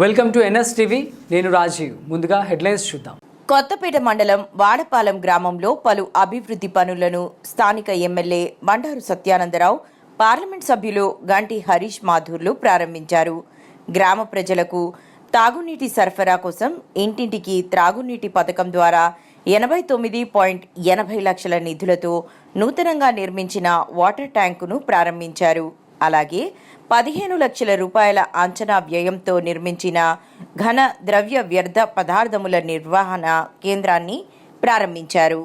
Welcome to NS TV. నేను రాజీవ్. ముందుగా headlines చూద్దాం. కొత్తపేట మండలం వాడపాలెం గ్రామంలో పలు అభివృద్ధి పనులను స్థానిక ఎమ్మెల్యే బండారు సత్యానందరావు పార్లమెంట్ సభ్యులు గంటి హరీష్ మాధూర్లు ప్రారంభించారు. గ్రామ ప్రజలకు తాగునీటి సరఫరా కోసం ఇంటింటికి త్రాగునీటి పథకం ద్వారా ఎనభై తొమ్మిది పాయింట్ ఎనభై లక్షల నిధులతో నూతనంగా నిర్మించిన వాటర్ ట్యాంకును ప్రారంభించారు. అలాగే పదిహేను లక్షల రూపాయల అంచనా వ్యయంతో నిర్మించిన ఘన ద్రవ్య వ్యర్థ పదార్థముల నిర్వహణ కేంద్రాన్ని ప్రారంభించారు.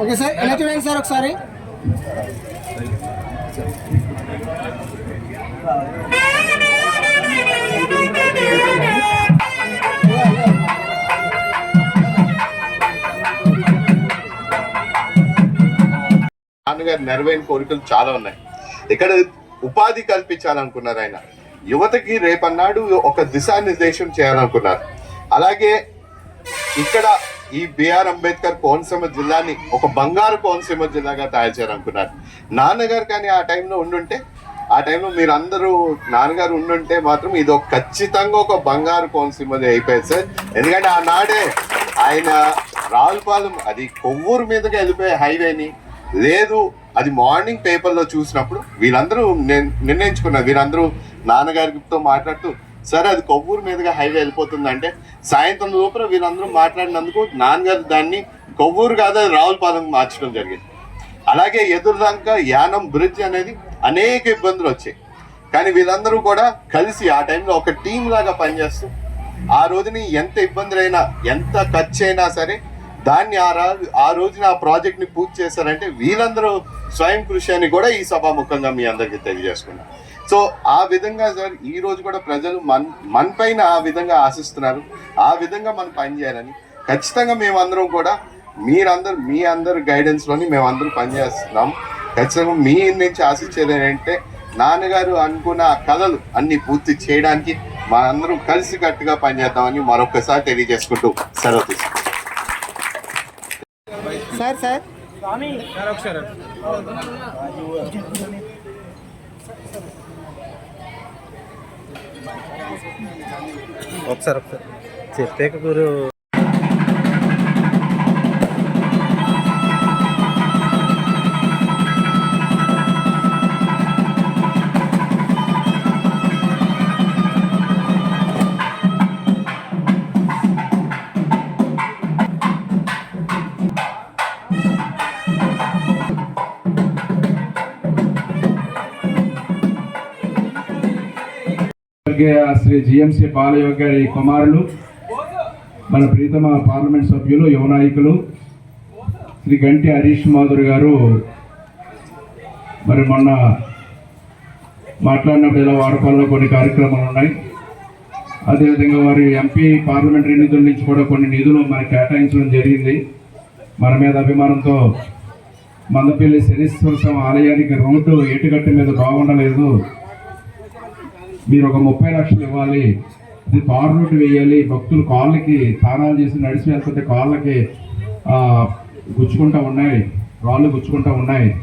ఓకే సార్ ఎలా చూడండి సార్ ఒకసారి నాన్నగారు నెరవేరిన కోరికలు చాలా ఉన్నాయి. ఇక్కడ ఉపాధి కల్పించాలనుకున్నారు ఆయన. యువతకి రేపన్నాడు ఒక దిశానిర్దేశం చేయాలనుకున్నారు. అలాగే ఇక్కడ ఈ బిఆర్ అంబేద్కర్ కోనసీమ జిల్లాని ఒక బంగారు కోనసీమ జిల్లాగా తయారు చేయాలనుకున్నారు. నాన్నగారు కానీ ఆ టైంలో ఉండుంటే ఆ టైంలో మీరు అందరూ నాన్నగారు ఉండుంటే మాత్రం ఇది ఒక ఖచ్చితంగా ఒక బంగారు కోనసీమ అయిపోయింది సార్. ఎందుకంటే ఆనాడే ఆయన రావులపాలెం అది కొవ్వూరు మీదకి వెళ్ళిపోయే హైవేని లేదు అది మార్నింగ్ పేపర్లో చూసినప్పుడు వీళ్ళందరూ నిర్- నిర్ణయించుకున్నారు. వీళ్ళందరూ నాన్నగారితో మాట్లాడుతూ సరే అది కొవ్వూరు మీదుగా హైవే వెళ్ళిపోతుందంటే సాయంత్రం లోపల వీళ్ళందరూ మాట్లాడినందుకు నాన్నగారు దాన్ని కొవ్వూరు కాదు అది రావులపాలెం మార్చడం జరిగింది. అలాగే ఎదురుదాక యానం బ్రిడ్జ్ అనేది అనేక ఇబ్బందులు వచ్చాయి. కానీ వీళ్ళందరూ కూడా కలిసి ఆ టైంలో ఒక టీం లాగా పనిచేస్తూ ఆ రోజుని ఎంత ఇబ్బందులైనా ఎంత ఖర్చు అయినా సరే దాన్ని ఆ రోజు ఆ రోజున ఆ ప్రాజెక్ట్ని పూర్తి చేశారంటే వీళ్ళందరూ స్వయం కృషి అని కూడా ఈ సభాముఖంగా మీ అందరికీ తెలియజేసుకున్నాం. సో ఆ విధంగా సార్ ఈ రోజు కూడా ప్రజలు మన్ మన పైన ఆ విధంగా ఆశిస్తున్నారు. ఆ విధంగా మనం పనిచేయాలని. ఖచ్చితంగా మేమందరం కూడా మీరందరూ మీ అందరు గైడెన్స్లోని మేమందరం పనిచేస్తున్నాం. ఖచ్చితంగా మీ నుంచి ఆశించేది ఏంటంటే నాన్నగారు అనుకున్న కథలు కళలు అన్ని పూర్తి చేయడానికి మనందరం కలిసికట్టుగా పనిచేద్దామని మరొకసారి తెలియజేసుకుంటూ సెలవు సార్ సార్. ఒకసారి ఒకసారి. చెప్పాక గురు స్వర్గీయ శ్రీ జిఎంసి బాలయోగి గారి కుమారులు మన ప్రీతమ పార్లమెంట్ సభ్యులు యువ నాయకులు శ్రీ గంటి హరీష్ మాధురి గారు. మరి మొన్న మాట్లాడినప్పుడు ఇలా వాడపాలలో కొన్ని కార్యక్రమాలు ఉన్నాయి. అదేవిధంగా వారి ఎంపీ పార్లమెంటరీ నిధుల నుంచి కూడా కొన్ని నిధులు మనకు కేటాయించడం జరిగింది. మన మీద అభిమానంతో మందపల్లి శనీశ్వర స్వామి ఆలయానికి రోడ్డు ఏటుగట్టు మీద బాగుండలేదు. మీరు ఒక ముప్పై లక్షలు ఇవ్వాలి. ఇది తారు రోడ్డు వేయాలి. భక్తులు కాళ్ళకి స్నానాలు చేసి నడిచి వెళ్తుంటే కాళ్ళకి గుచ్చుకుంటా ఉన్నాయి. రాళ్ళు గుచ్చుకుంటా ఉన్నాయి.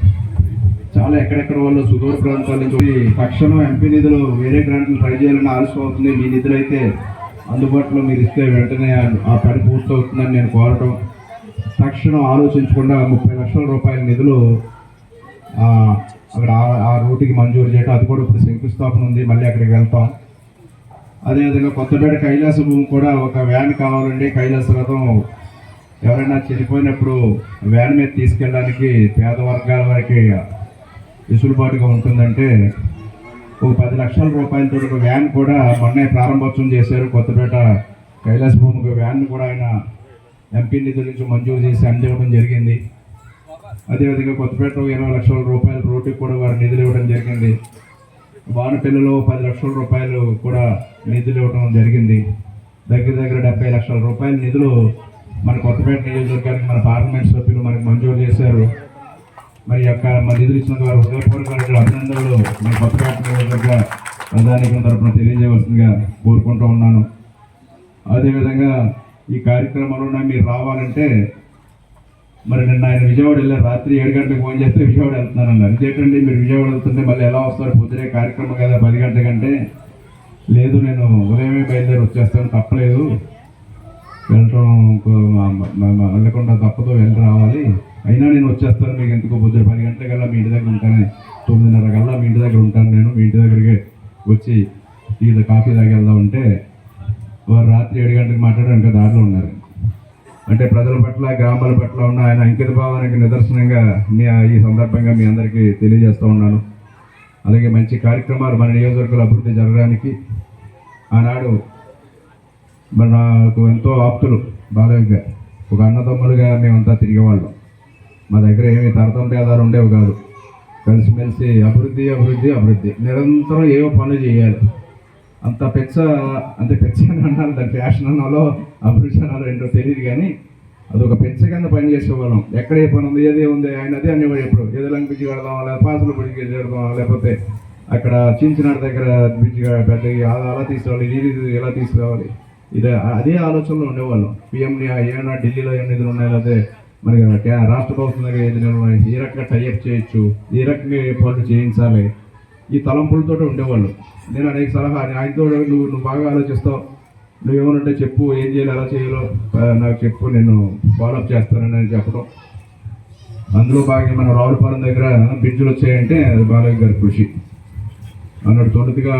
చాలా ఎక్కడెక్కడ వాళ్ళు సుదూర ప్రాంతాల నుంచి తక్షణం ఎంపీ నిధులు వేరే గ్రాంట్లు ట్రై చేయాలని ఆలస్యం అవుతుంది. మీ నిధులు అయితే అందుబాటులో మీరు ఇస్తే వెంటనే ఆ- పని పని పూర్తవుతుందని నేను కోరటం. తక్షణం ఆలోచించకుండా ముప్పై లక్షల రూపాయల నిధులు అక్కడ ఆ- ఆ రూట్కి మంజూరు చేయడం అది కూడా ఇప్పుడు శంకుస్థాపన ఉంది మళ్ళీ అక్కడికి వెళ్తాం. అదేవిధంగా కొత్తపేట కైలాస భూమి కూడా ఒక వ్యాన్ కావాలండి కైలాస రథం. ఎవరైనా చనిపోయినప్పుడు వ్యాన్ మీద తీసుకెళ్ళడానికి పేద వర్గాల వారికి వెసులుబాటుగా ఉంటుందంటే ఒక పది లక్షల రూపాయలతో ఒక వ్యాన్ కూడా మొన్నే ప్రారంభోత్సవం చేశారు. కొత్తపేట కైలాస భూమికి వ్యాన్ కూడా ఆయన ఎంపీ నిధుల నుంచి మంజూరు చేసి అందివ్వడం జరిగింది. అదేవిధంగా కొత్తపేట ఇరవై లక్షల రూపాయల రోడ్డుకి కూడా వారు నిధులు ఇవ్వడం జరిగింది. వానపల్లిలో పది లక్షల రూపాయలు కూడా నిధులు ఇవ్వడం జరిగింది. దగ్గర దగ్గర డెబ్బై లక్షల రూపాయల నిధులు మన కొత్తపేట నియోజకవర్గానికి మన పార్లమెంట్ సభ్యులు మనకు మంజూరు చేశారు. మరి యొక్క మన నిధులు ఇచ్చిన వారు హృదయపూర్వక అభినందనలు. మన కొత్తపేట నియోజకవర్గ ప్రధానికం తరఫున తెలియజేయవలసిందిగా కోరుకుంటూ ఉన్నాను. అదేవిధంగా ఈ కార్యక్రమంలో మీరు రావాలంటే మరి నిన్న ఆయన విజయవాడ వెళ్ళారు. రాత్రి ఏడు గంటలకు ఫోన్ చేస్తే విజయవాడ వెళ్తున్నాను అన్నారు మీరు విజయవాడ వెళ్తుంటే మళ్ళీ ఎలా వస్తారు? పొద్దునే కార్యక్రమం కదా పది గంటల కంటే. లేదు నేను ఉదయమే బయలుదేరి వచ్చేస్తాను. తప్పలేదు. వెళ్ళటం వెళ్ళకుండా తప్పదు. వెళ్ళి రావాలి. అయినా నేను వచ్చేస్తాను. మీకు ఎందుకు? పొద్దున పది గంటలకల్లా మీ ఇంటి దగ్గర ఉంటాను. తొమ్మిదిన్నర కల్లా మీ ఇంటి దగ్గర ఉంటాను నేను. మీ ఇంటి దగ్గరికి వచ్చి టీ కాఫీ తాగి వెళ్దామంటే వారు రాత్రి ఏడు గంటలకు మాట్లాడడానికి దారిలో ఉన్నారు. అంటే ప్రజల పట్ల గ్రామాల పట్ల ఉన్న ఆయన అంకిత భావానికి నిదర్శనంగా మీ ఈ సందర్భంగా మీ అందరికీ తెలియజేస్తూ ఉన్నాను. అలాగే మంచి కార్యక్రమాలు మన నియోజకవర్గాల అభివృద్ధి జరగడానికి ఆనాడు మరి నాకు ఎంతో ఆప్తులు బాలయ్య ఒక అన్నదమ్ములుగా మేమంతా తిరిగేవాళ్ళం. మా దగ్గర ఏమీ తరతం భేదాలు ఉండేవి కాదు. కలిసిమెలిసి అభివృద్ధి అభివృద్ధి అభివృద్ధి. నిరంతరం ఏవో పనులు చేయాలి. అంత పెచ్చ అంటే పెచ్చ అని దాని ఫ్యాషన్ అన్నాలో అభిరుచి అన్నాలో ఏంటో తెలియదు కానీ అదొక పెచ్చ కింద పని చేసేవాళ్ళం. ఎక్కడ ఏ పని ఉంది ఏదే ఉంది ఆయన అదే అనేవాడు ఎప్పుడు. ఏదో లంగ్ బ్రిడ్జ్ కడదాం లేదా పాసులు బ్రిడ్జ్ కడదాం లేకపోతే అక్కడ చించినాడు దగ్గర బ్రిడ్జ్ పెద్ద అలా తీసుకురావాలి ఇది ఇది ఇలా తీసుకురావాలి. ఇది అదే ఆలోచనలో ఉండేవాళ్ళం. పిఎం ఏమైనా ఢిల్లీలో ఏమైనా నిధులు ఉన్నాయి లేకపోతే మరి రాష్ట్ర ప్రభుత్వం దగ్గర ఏ నిధులు ఉన్నాయి ఏ రకంగా టైఅప్ చేయొచ్చు ఈ రకంగా ఏ పనులు చేయించాలి ఈ తలంపులతో ఉండేవాళ్ళు. నేను అనేక సలహా ఆయనతో నువ్వు నువ్వు బాగా ఆలోచిస్తావు. నువ్వు చెప్పు ఏం చేయాలి ఎలా చేయాలో నాకు చెప్పు నేను ఫాలోఅప్ చేస్తానని నేను చెప్పడం అందులో బాగా మన రావులపాలెం దగ్గర బ్రిడ్జ్లు వచ్చాయంటే అది బాలయ్య గారి కృషి. అన్నాడు తొలుతుగా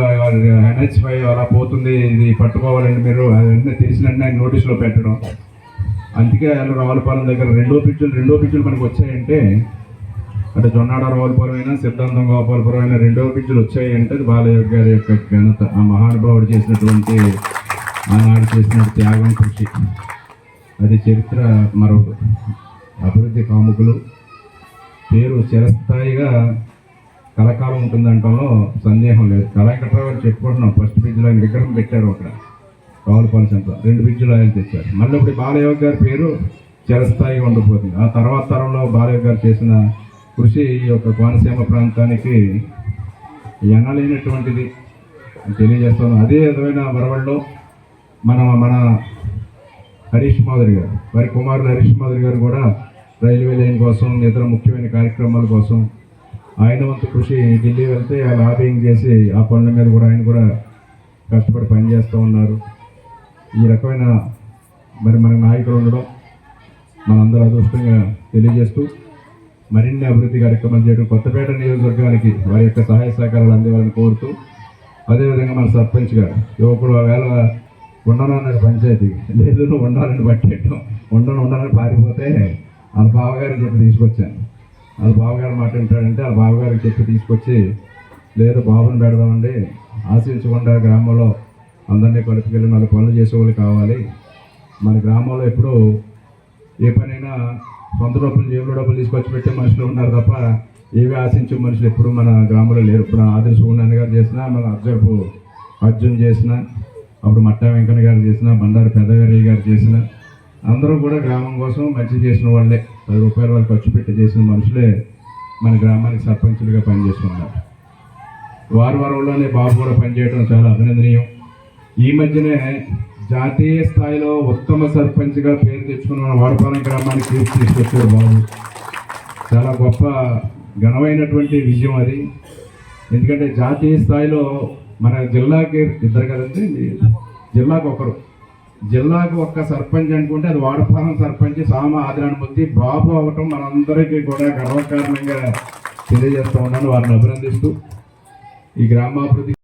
ఎన్హెచ్ ఫైవ్ అలా పోతుంది ఇది పట్టుకోవాలండి మీరు. అది తెలిసినట్టు ఆయన నోటీసులో పెట్టడం. అందుకే రావులపాలెం దగ్గర రెండో పిచ్చులు రెండో పిచ్చులు మనకు వచ్చాయంటే అంటే జొన్నాడ రావులపురం సిద్ధాంతం గోపాలపురం అయినా రెండో పిచ్చులు వచ్చాయి అంటే బాలయోగి గారి యొక్క ఘనత. ఆ మహానుభావుడు చేసినటువంటి ఆనాడు చేసిన త్యాగం కృషి. అది చరిత్ర మరొక అభివృద్ధి కాముకులు. పేరు చిరస్థాయిగా కళాకాలం ఉంటుందంటంలో సందేహం లేదు. కళాకట్రావు గారు చెప్పుకుంటున్నాం. ఫస్ట్ బ్రిడ్జ్లో ఆయన విగ్రహం పెట్టారు అక్కడ. రావులపాలెం సెంటర్. రెండు బ్రిడ్జ్లు ఆయన తెచ్చారు. మళ్ళీ ఇప్పుడు బాలయోగి గారి పేరు చిరస్థాయిగా ఉండిపోతుంది. ఆ తర్వాత తరంలో బాలయోగి గారు చేసిన కృషి ఈ యొక్క కోనసీమ ప్రాంతానికి ఎనలేనటువంటిది. తెలియజేస్తాను. అదే విధమైన వరవల్లో మన మన హరీష్ మాధురి గారు వారి కుమారుడు హరీష్ మాధురి గారు కూడా రైల్వే లైన్ కోసం ఇతర ముఖ్యమైన కార్యక్రమాల కోసం ఆయన వంతు కృషి ఢిల్లీ వెళ్తే ఆ లాబింగ్ చేసి ఆ పనుల మీద కూడా ఆయన కూడా కష్టపడి పనిచేస్తూ ఉన్నారు. ఈ రకమైన మరి మన నాయకులు ఉండడం మనందరూ అదృష్టంగా తెలియజేస్తూ మరిన్ని అభివృద్ధి కార్యక్రమాలు చేయడం కొత్తపేట నియోజకవర్గానికి వారి యొక్క సహాయ సహకారాలు అందివ్వాలని కోరుతూ అదేవిధంగా మన సర్పంచ్ గారు యువకుడు వేళ ఉండనన్నది పంచాయతీ లేదు నువ్వు ఉండాలని పట్టేయటం ఉండను ఉండాలని పారిపోతే వాళ్ళ బావగారిని చెప్పి తీసుకొచ్చాను. వాళ్ళ బావగారు మాట వింటాడంటే వాళ్ళ బావగారికి చెప్పి తీసుకొచ్చి లేదు బాబుని పెడదామండి ఆశించకుండా గ్రామంలో అందరినీ కలుపుకెళ్ళి మళ్ళీ పనులు చేసేవాళ్ళు కావాలి. మన గ్రామంలో ఎప్పుడూ ఏ పనైనా సొంత డబ్బులు జేబులో డబ్బులు తీసుకొచ్చి పెట్టే మనుషులు ఉన్నారు తప్ప ఏవి ఆశించే మనుషులు ఎప్పుడు మన గ్రామంలో లేరు. ఇప్పుడు ఆదర్శ సుగుణాన్ని గారు చేసిన మన అబ్జర్వ్ అర్జున్ చేసిన అప్పుడు మట్టా వెంకన్న గారు చేసిన బండారు పెద్దగారి గారు చేసిన అందరూ కూడా గ్రామం కోసం మంచి చేసిన వాళ్ళే. పది రూపాయల వాళ్ళు ఖర్చు పెట్టి చేసిన మనుషులే మన గ్రామానికి సర్పంచులుగా పనిచేస్తున్నారు. వారు వారంలోనే బాబు కూడా పనిచేయడం చాలా అభినందనీయం. ఈ మధ్యనే జాతీయ స్థాయిలో ఉత్తమ సర్పంచ్గా పేరు తెచ్చుకున్న మన వాడపాలెం గ్రామానికి కీర్తి తీసుకొచ్చారు బాబు. చాలా గొప్ప ఘనమైనటువంటి విజయం అది. ఎందుకంటే జాతీయ స్థాయిలో మన జిల్లాకి ఇద్దరు కదండి? జిల్లాకు ఒకరు. జిల్లాకు ఒక్క సర్పంచ్ అనుకుంటే అది వాడపాలెం సర్పంచ్ సామ ఆదిరానుమూర్తి బాబు అవటం మనందరికీ కూడా గర్వకారణంగా తెలియజేస్తూ ఉన్నాను. వారిని అభినందిస్తూ ఈ గ్రామాభివృద్ధి